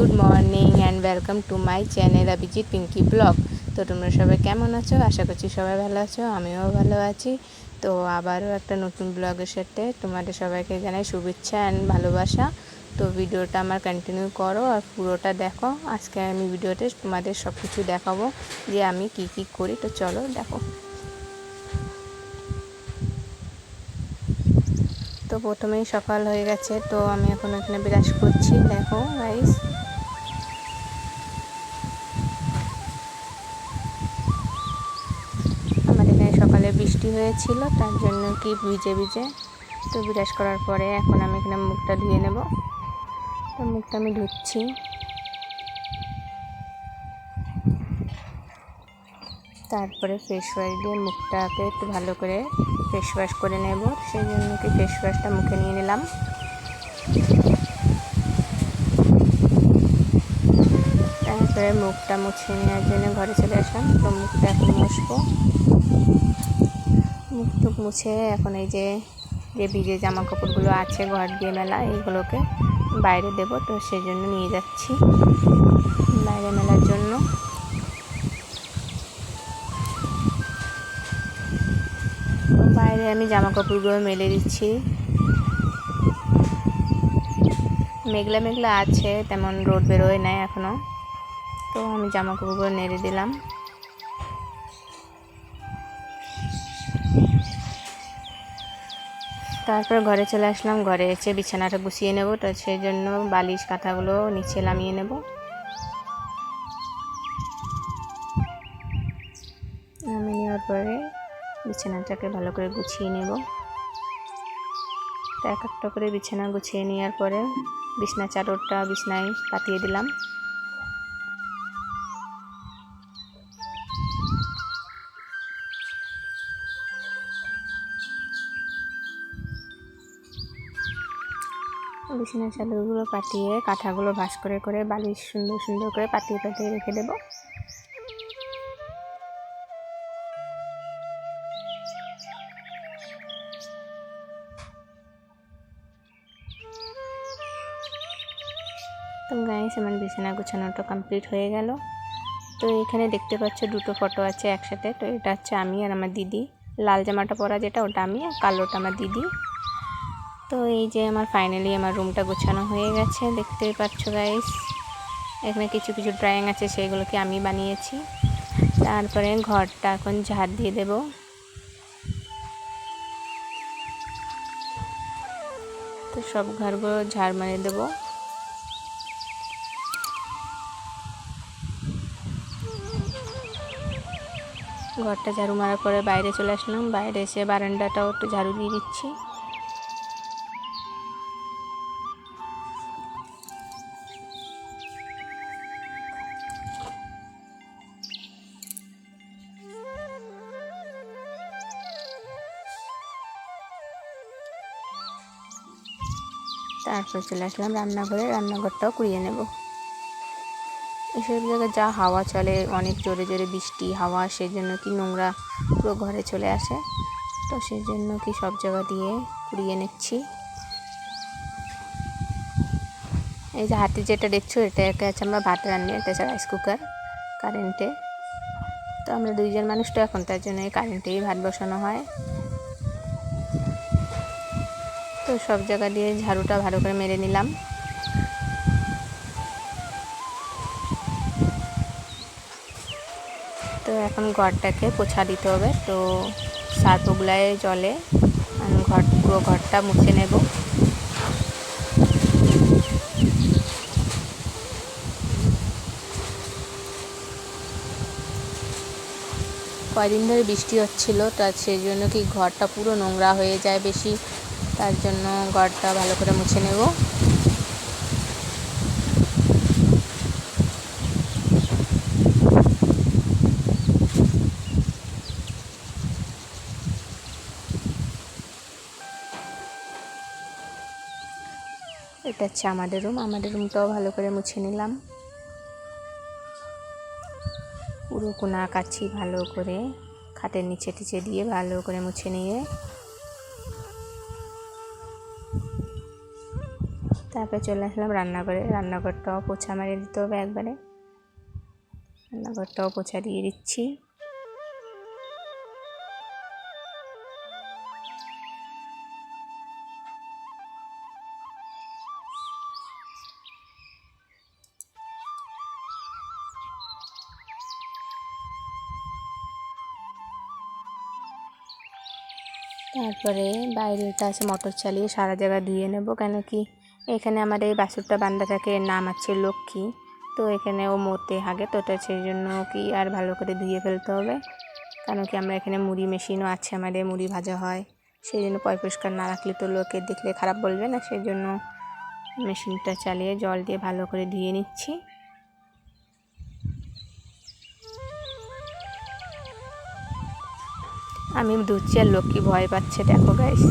Good morning and welcome to my channel Abhijit Pinky blog. তো তোমরা সবাই কেমন আছো? আশা করছি সবাই ভালো আছো, আমিও ভালো আছি। তো আবারও একটা নতুন ব্লগের সাথে তোমাদের সবাইকে জানাই শুভেচ্ছা অ্যান্ড ভালোবাসা। তো ভিডিওটা আমার কন্টিনিউ করো আর পুরোটা দেখো। আজকে আমি ভিডিওতে তোমাদের সব কিছু দেখাবো যে আমি কি কি করি। তো চলো দেখো। তো প্রথমেই সকাল হয়ে গেছে, তো আমি এখন এখানে বিরাজ করছি। দেখো গাইস বৃষ্টি হয়েছিল, তার জন্য কি ভিজে ভিজে। তো বিরাজ করার পরে এখন আমি এখানে মুখটা ধুয়ে নেব। তো মুখটা আমি ধুচ্ছি। তারপরে ফেস ওয়াশ দিয়ে মুখটাকে একটু ভালো করে ফেস ওয়াশ করে নেব। সেই জন্য কি ফেস ওয়াশটা মুখে নিয়ে নিলাম। তারপরে মুখটা মুছে নেওয়ার জন্য ঘরে চলে আসলাম। তো মুখটা এখন মুছবো। মুখ টুক মুছে এখন এই যে যে ভিজে জামা কাপড়গুলো আছে ঘর দিয়ে মেলা এইগুলোকে বাইরে দেব, তো সেই জন্য নিয়ে যাচ্ছি বাইরে মেলার জন্য। বাইরে আমি জামা কাপড়গুলো মেলে দিচ্ছি। মেঘলা মেঘলা আছে, তেমন রোদ বেরোয় নাই এখনও তো আমি জামা কাপড়গুলো নেড়ে দিলাম। তারপর ঘরে চলে আসলাম। ঘরে এসে বিছানাটা গুছিয়ে নেব। তো সেই জন্য বালিশ, কাঁথাগুলো নিচে নামিয়ে নেব। নামিয়ে নেওয়ার পরে বিছানাটাকে ভালো করে গুছিয়ে নেব। তো এক একটা করে বিছানা গুছিয়ে নেওয়ার পরে বিছনা চাদরটা, বিছনায় পাতিয়ে দিলাম। বিছানার চাদরগুলো পাতিয়ে, কাঁথাগুলো ভাস করে করে, বালিশ সুন্দর সুন্দর করে পাতিয়ে পাতিয়ে রেখে দেবো। তো গাইস আমার বিছানা গোছানোটা কমপ্লিট হয়ে গেল। তো এখানে দেখতে পাচ্ছ দুটো ফটো আছে একসাথে। তো এটা হচ্ছে আমি আর আমার দিদি। লাল জামাটা পরা যেটা, ওটা আমি, আর কালোটা আমার দিদি। তো এই যে আমার ফাইনালি আমার রুমটা গোছানো হয়ে গেছে, দেখতেই পাচ্ছ গাইস এখানে কিছু কিছু ড্রয়িং আছে, সেগুলোকে আমি বানিয়েছি। তারপরে ঘরটা এখন ঝাড় দিয়ে দেব। তো সব ঘরগুলো ঝাড় মারিয়ে দেবো। ঘরটা ঝাড়ু মারার পরে বাইরে চলে আসলাম। বাইরে এসে বারান্দাটাও একটু ঝাড়ু দিয়ে দিচ্ছি। তারপর চলে আসলাম রান্নাঘরে, রান্নাঘরটাও কুড়িয়ে নেব। এসব জায়গায় যা হাওয়া চলে, অনেক জোরে জোরে বৃষ্টি, হাওয়া সেই জন্য কি নোংরা পুরো ঘরে চলে আসে। তো সেই জন্য কি সব জায়গা দিয়ে কুড়িয়ে নিচ্ছি। এই যে হাতে যেটা দেখছ, এটা একটা আছে আমরা ভাত রান্নি, এটা হচ্ছে রাইস কুকার কারেন্টে তো আমরা দুইজন মানুষ তো এখন, তার জন্য এই কারেন্টেই ভাত বসানো হয়। তো সব জায়গা দিয়ে ঝাড়ুটা ভালো করে মেরে নিলাম। তো এখন ঘরটাকে পোছা দিতে হবে। তো সাত সার্পগুলায় জলে ঘর, পুরো ঘরটা মুছে নেব। কয়দিন ধরে বৃষ্টি হচ্ছিল, তা সেই জন্য কি ঘরটা পুরো নোংরা হয়ে যায় বেশি? তার জন্য ঘরটা ভালো করে মুছে নেব। এটা হচ্ছে আমাদের রুম আমাদের রুমটাও ভালো করে মুছে নিলাম। পুরো কোনা কাছি ভালো করে, খাটের নিচে টিচে দিয়ে ভালো করে মুছে নিয়ে তারপরে চলে আসলাম রান্নাঘরে। রান্নাঘরটাও পোছা মারিয়ে দিতে হবে একবারে। রান্নাঘরটাও পোছা দিয়ে দিচ্ছি। তারপরে বাইরেটা আছে, মোটর চালিয়ে সারা জায়গা ধুয়ে নেব, কেন কি? এখানে আমার এই বাছুরটা বান্ধা থাকে এর নাম আছে লক্ষ্মী। তো এখানে ও মরতে হাগে, তো ওটা সেই জন্য কি আর ভালো করে ধুয়ে ফেলতে হবে। কারণ কি আমরা এখানে মুড়ি মেশিনও আছে, আমাদের মুড়ি ভাজা হয়। সেই জন্য পরিষ্কার না রাখলে তো লোকে দেখলে খারাপ বলবে না, সেই জন্য মেশিনটা চালিয়ে জল দিয়ে ভালো করে ধুয়ে নিচ্ছি। আমি ধুচ্ছি আর লক্ষ্মী ভয় পাচ্ছে, দেখো গাইস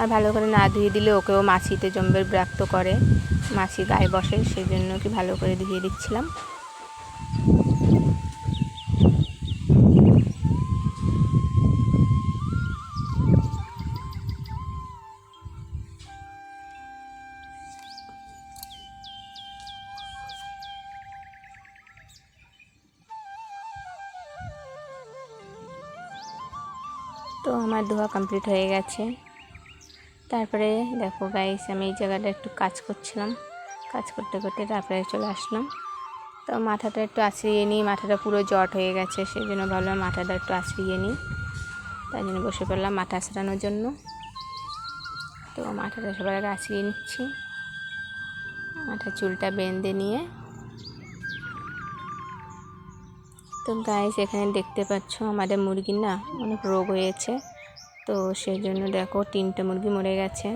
আর ভালো করে না ধুয়ে দিলে ওকেও মাছিতে জম্বের ব্রাক্ত করে। মাছি গায়ে বসে সেই জন্য কি ভালো করে ধুয়ে দিচ্ছিলাম। তো আমার ধোয়া কমপ্লিট হয়ে গেছে। তারপরে দেখো গাইস আমি এই জায়গাটা একটু কাজ করছিলাম। কাজ করতে করতে তারপরে চলে আসলাম। তো মাথাটা একটু আশ্রিয়ে নিই, মাথাটা পুরো জট হয়ে গেছে সেই জন্য ভাবলাম মাথাটা একটু আশ্রিয়ে নিই। তাই জন্য বসে পড়লাম মাথা আশ্রানোর জন্য। তো মাথাটা সবার আগে আশ্রিয়ে নিচ্ছি। মাথার চুলটা বেঁধে নিয়ে। তো গাইস এখানে দেখতে পাচ্ছ আমাদের মুরগির না অনেক রোগ হয়েছে। তো সেই জন্য দেখো তিনটে মুরগি মরে গেছে।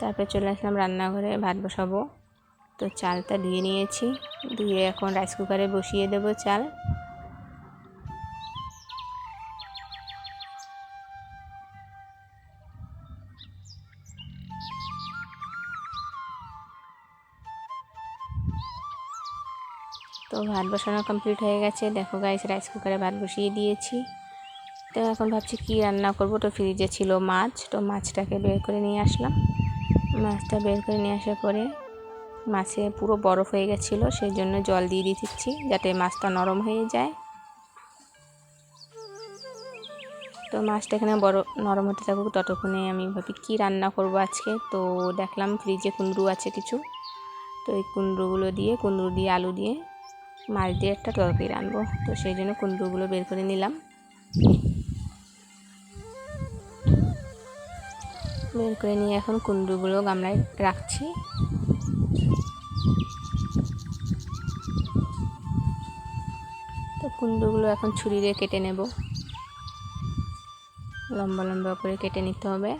তারপরে চলে আসলাম রান্নাঘরে, ভাত বসাবো। তো চালটা দিয়ে নিয়েছি। দিয়ে এখন রাইস কুকারে বসিয়ে দেবো চাল। তো ভাত বসানো কমপ্লিট হয়ে গেছে। দেখো গাইস রাইস কুকারে ভাত বসিয়ে দিয়েছি। তো এখন ভাবছি কি রান্না করব? তো ফ্রিজে ছিল মাছ, তো মাছটাকে বের করে নিয়ে আসলাম। মাছটা বের করে নিয়ে আসার পরে মাছে পুরো বরফ হয়ে গেছিল সেই জন্য জল দিয়ে দিচ্ছি, যাতে মাছটা নরম হয়ে যায়। তো মাছটা এখানে বড়, নরম হতে থাকুক, ততক্ষণে আমি ভাবি কী রান্না করব আজকে। তো দেখলাম ফ্রিজে কুমড়ো আছে কিছু। তো এই কুমড়োগুলো দিয়ে, কুমড়ো দিয়ে, আলু দিয়ে মাছ দিয়ে একটা তরকারি রানবো। তো সেই জন্য কুমড়োগুলো বের করে নিলাম। বের করে নিয়ে এখন কুমড়োগুলো গামলায় রাখছি। তো কুমড়োগুলো এখন ছুরি দিয়ে কেটে নেব। লম্বা লম্বা করে কেটে নিতে হবে।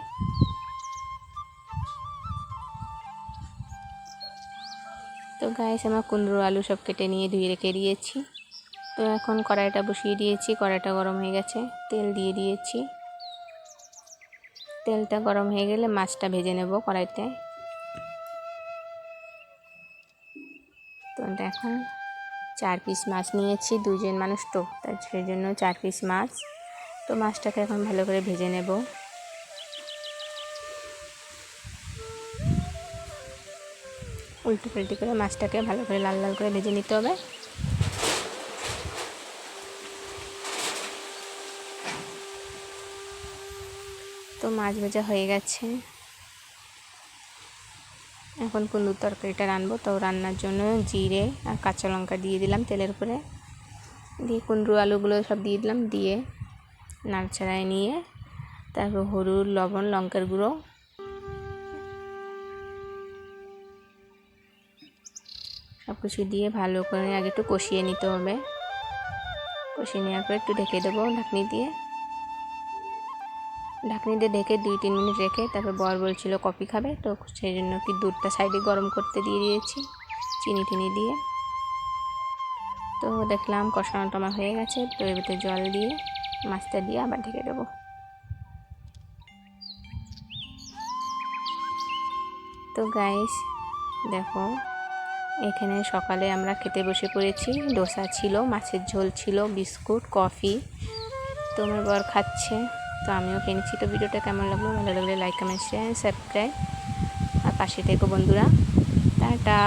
তো গাইস আমার কুমড়ো আলু সব কেটে নিয়ে ধুয়ে রেখে দিয়েছি। তো এখন কড়াইটা বসিয়ে দিয়েছি, কড়াইটা গরম হয়ে গেছে, তেল দিয়ে দিয়েছি। তেলটা গরম হয়ে গেলে মাছটা ভেজে নেব কড়াইতে। তো এখন চার পিস মাছ নিয়েছি দুজন মানুষ তো, তাই সেই জন্য চার পিস মাছ। তো মাছটাকে এখন ভালো করে ভেজে নেব। উল্টো পাল্টি করে মাছটাকে ভালো করে লাল লাল করে ভেজে নিতে হবে। তো মাছ ভাজা হয়ে গেছে। এখন কুন্দুর তরকারিটা রানবো। তো রান্নার জন্য জিরে আর কাঁচা লঙ্কা দিয়ে দিলাম তেলের উপরে। দিয়ে কুন্দ্রু আলুগুলো সব দিয়ে দিলাম। দিয়ে নাড়ছাড়ায় নিয়ে তারপর হলুদ, লবণ, লঙ্কার গুঁড়ো সব কিছু দিয়ে ভালো করে আগে একটু কষিয়ে নিতে হবে। কষিয়ে নেওয়ার পর একটু ঢেকে দেবো ঢাকনি দিয়ে। ঢাকনি দিয়ে ঢেকে দুই তিন মিনিট রেখে তারপর বর বলছিল কফি খাবে, তো সেই জন্য কি দুধটা সাইডে গরম করতে দিয়ে দিয়েছি, চিনি টিনি দিয়ে। তো দেখলাম কষানোটা আমার হয়ে গেছে, তো ভিতরে জল দিয়ে, মাছটা দিয়ে আবার ঢেকে দেবো। তো গাইস দেখো এখানে সকালে আমরা খেতে বসে পড়েছি। ডোসা ছিল, মাছের ঝোল ছিল, বিস্কুট, কফি। তো আমার বর খাচ্ছে। তো আমিও কিনেছি তো ভিডিওটা কেমন লাগল? ভালো লাগলে লাইক কমেন্ট শেয়ার সাবস্ক্রাইব আর পাশে থেকো বন্ধুরা। টাটা।